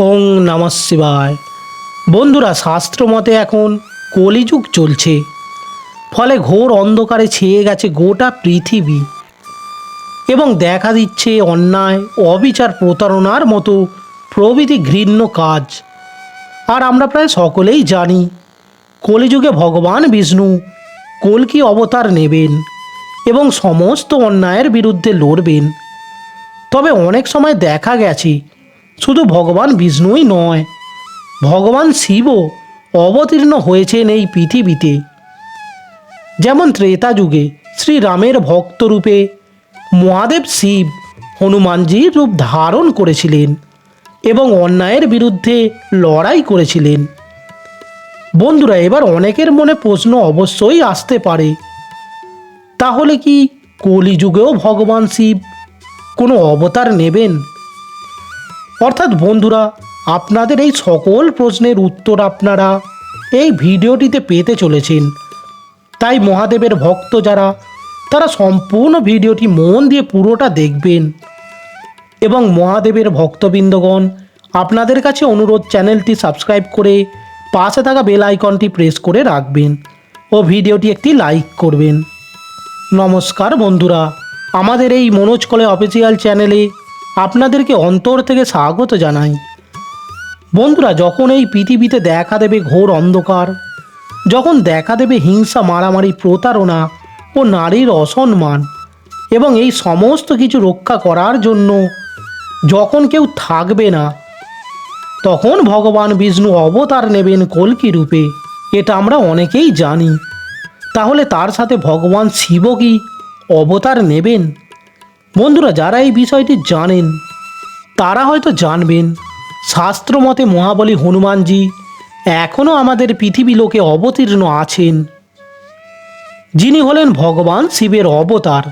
ওং নম বন্ধুরা শাস্ত্র মতে এখন কলিযুগ চলছে। ফলে ঘোর অন্ধকারে ছেয়ে গেছে গোটা পৃথিবী। এবং দেখা দিচ্ছে অন্যায়, অবিচার প্রতারণার মতো প্রভৃতি ঘৃণ্য কাজ। আর আমরা প্রায় সকলেই জানি, কলিযুগে ভগবান বিষ্ণু কলকি অবতার নেবেন এবং সমস্ত অন্যায়ের বিরুদ্ধে লড়বেন। তবে অনেক সময় দেখা গেছে শুধু ভগবান বিষ্ণুই নয়, ভগবান শিবও অবতীর্ণ হয়েছেন এই পৃথিবীতে। যেমন ত্রেতা যুগে শ্রীরামের ভক্তরূপে মহাদেব শিব হনুমানজির রূপ ধারণ করেছিলেন এবং অন্যায়ের বিরুদ্ধে লড়াই করেছিলেন। বন্ধুরা, এবার অনেকের মনে প্রশ্ন অবশ্যই আসতে পারে, তাহলে কি কলিযুগেও ভগবান শিব কোনো অবতার নেবেন? অর্থাৎ বন্ধুরা, আপনাদের এই সকল প্রশ্নের উত্তর আপনারা এই ভিডিওটিতে পেতে চলেছেন। তাই মহাদেবের ভক্ত যারা, তারা সম্পূর্ণ ভিডিওটি মন দিয়ে পুরোটা দেখবেন। এবং মহাদেবের ভক্তবৃন্দগণ, আপনাদের কাছে অনুরোধ চ্যানেলটি সাবস্ক্রাইব করে পাশে থাকা বেল আইকনটি প্রেস করে রাখবেন ও ভিডিওটি একটি লাইক করবেন। নমস্কার বন্ধুরা, আমাদের এই মনোজ কলে অফিসিয়াল চ্যানেলে আপনাদেরকে অন্তর থেকে স্বাগত জানাই। বন্ধুরা, যখন এই পৃথিবীতে দেখা দেবে ঘোর অন্ধকার, যখন দেখা দেবে হিংসা, মারামারি, প্রতারণা ও নারীর অসম্মান এবং এই সমস্ত কিছু রক্ষা করার জন্য যখন কেউ থাকবে না, তখন ভগবান বিষ্ণু অবতার নেবেন কল্কি রূপে। এটা আমরা অনেকেই জানি। তাহলে তার সাথে ভগবান শিব কি অবতার নেবেন? বন্ধুরা, যারা এই বিষয়টি জানেন, তারা হয়তো জানবেন শাস্ত্র মতে মহাবলী হনুমানজি এখনও আমাদের পৃথিবী লোকে অবতীর্ণ আছেন। যিনি হলেন ভগবান শিবের অবতার।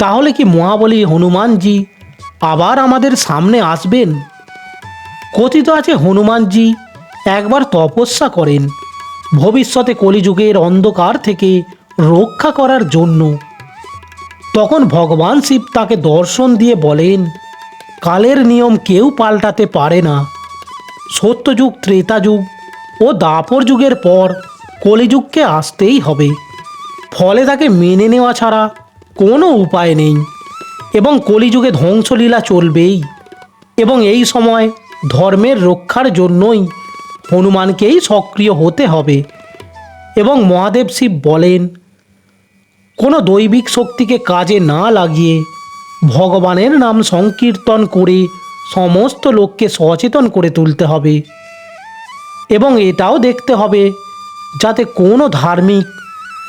তাহলে কি মহাবলী হনুমানজি আবার আমাদের সামনে আসবেন? কথিত আছে হনুমানজি একবার তপস্যা করেন। ভবিষ্যতে কলিযুগের অন্ধকার থেকে রক্ষা করার জন্য। তখন ভগবান শিব তাকে দর্শন দিয়ে বলেন, কালের নিয়ম কেউ পাল্টাতে পারে না। সত্যযুগ ত্রেতা যুগ ও দাপর যুগের পর কলিযুগকে আসতেই হবে। ফলে তাকে মেনে নেওয়া ছাড়া কোনো উপায় নেই এবং কলিযুগে ধ্বংসলীলা চলবেই এবং এই সময় ধর্মের রক্ষার জন্যই হনুমানকেই সক্রিয় হতে হবে। এবং মহাদেব শিব বলেন কোনো দৈবিক শক্তিকে কাজে না লাগিয়ে ভগবানের নাম সংকীর্তন করে সমস্ত লোককে সচেতন করে তুলতে হবে। এবং এটাও দেখতে হবে যাতে কোনো ধার্মিক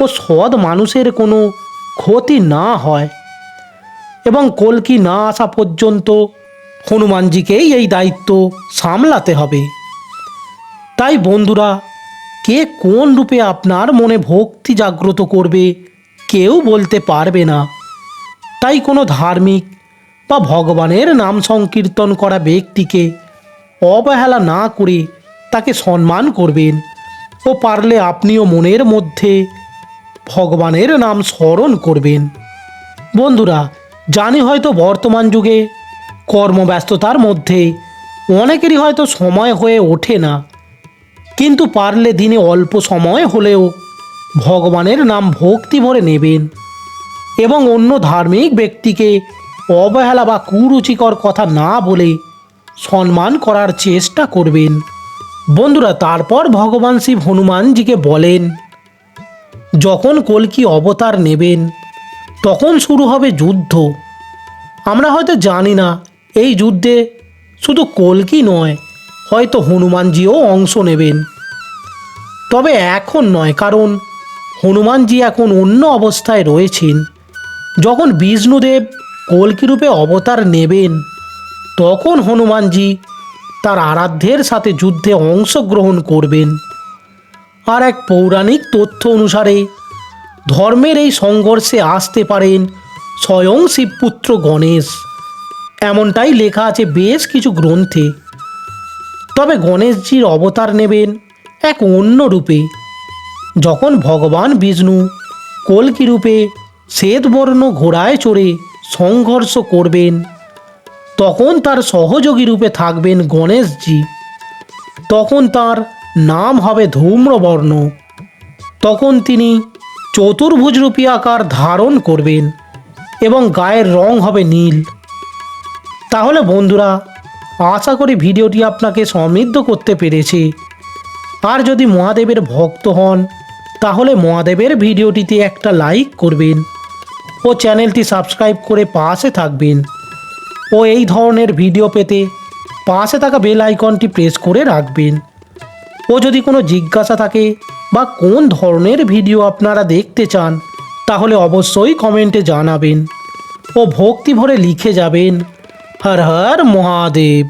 ও সৎ মানুষের কোনো ক্ষতি না হয় এবং কলকি না আসা পর্যন্ত হনুমানজিকেই এই দায়িত্ব সামলাতে হবে। তাই বন্ধুরা, কে কোন রূপে আপনার মনে ভক্তি জাগ্রত করবে কেউ বলতে পারবে না। তাই কোনো ধার্মিক বা ভগবানের নাম সংকীর্তন করা ব্যক্তিকে অবহেলা না করে তাকে সম্মান করবেন ও পারলে আপনিও মনের মধ্যে ভগবানের নাম স্মরণ করবেন। বন্ধুরা, জানি হয়তো বর্তমান যুগে কর্মব্যস্ততার মধ্যে অনেকেরই হয়তো সময় হয়ে ওঠে না। কিন্তু পারলে দিনে অল্প সময় হলেও ভগবানের নাম ভক্তি ভরে নেবেন। এবং অন্য ধার্মিক ব্যক্তিকে অবহেলা বা কুরুচিকর কথা না বলে সম্মান করার চেষ্টা করবেন। বন্ধুরা, তারপর ভগবান শিব হনুমানজিকে বলেন, যখন কলকি অবতার নেবেন, তখন শুরু হবে যুদ্ধ। আমরা হয়তো জানি না এই যুদ্ধে শুধু কলকি নয়, হয়তো হনুমানজিও অংশ নেবেন। তবে এখন নয়, কারণ হনুমানজি এখন অন্য অবস্থায় রয়েছেন। যখন বিষ্ণুদেব কলকি রূপে অবতার নেবেন, তখন হনুমানজি তার আরাধ্যের সাথে যুদ্ধে অংশগ্রহণ করবেন। আর এক পৌরাণিক তথ্য অনুসারে, ধর্মের এই সংঘর্ষে আসতে পারেন স্বয়ং শিবপুত্র গণেশ। এমনটাই লেখা আছে বেশ কিছু গ্রন্থে। তবে গণেশজির অবতার নেবেন এক অন্য রূপে। যখন ভগবান বিষ্ণু কলকি রূপে শ্বেতবর্ণ ঘোড়ায় চড়ে সংঘর্ষ করবেন, তখন তার সহযোগী রূপে থাকবেন গণেশজি। তখন তার নাম হবে ধূম্রবর্ণ। তখন তিনি চতুর্ভুজরূপী আকার ধারণ করবেন এবং গায়ের রং হবে নীল। তাহলে বন্ধুরা, আশা করি ভিডিওটি আপনাকে সমৃদ্ধ করতে পেরেছে। আর যদি মহাদেবের ভক্ত হন তাহলে মহাদেবের ভিডিওটিতে একটা লাইক করবেন ও চ্যানেলটি সাবস্ক্রাইব করে পাশে থাকবেন। ও এই ধরনের ভিডিও পেতে পাশে থাকা বেল আইকনটি প্রেস করে রাখবেন। ও যদি কোনো জিজ্ঞাসা থাকে বা কোন ধরনের ভিডিও আপনারা দেখতে চান, তাহলে অবশ্যই কমেন্টে জানাবেন। ও ভক্তি ভরে লিখে যাবেন, হর হর মহাদেব।